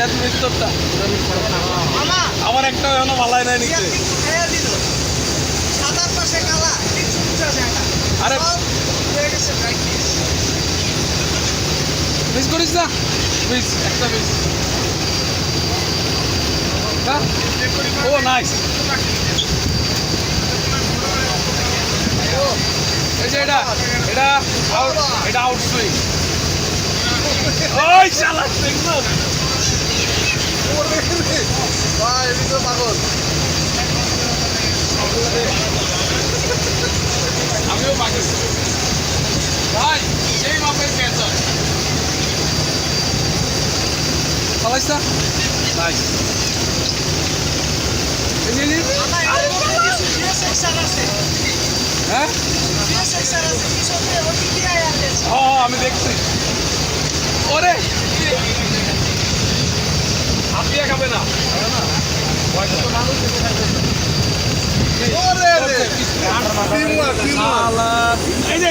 শেষ মিক্সরটা আমার একটা এখনও ভালাই নাই ইয়া নিচে আরে হয়ে মিস করিস না মিস একটা মিস ও নাইস এই যে এটা এটা এটা আউট সুইং ওই শালা দেখছ আছে। ও আমি দেখছি। ওরে! দিয়ে খাবে না। ওরে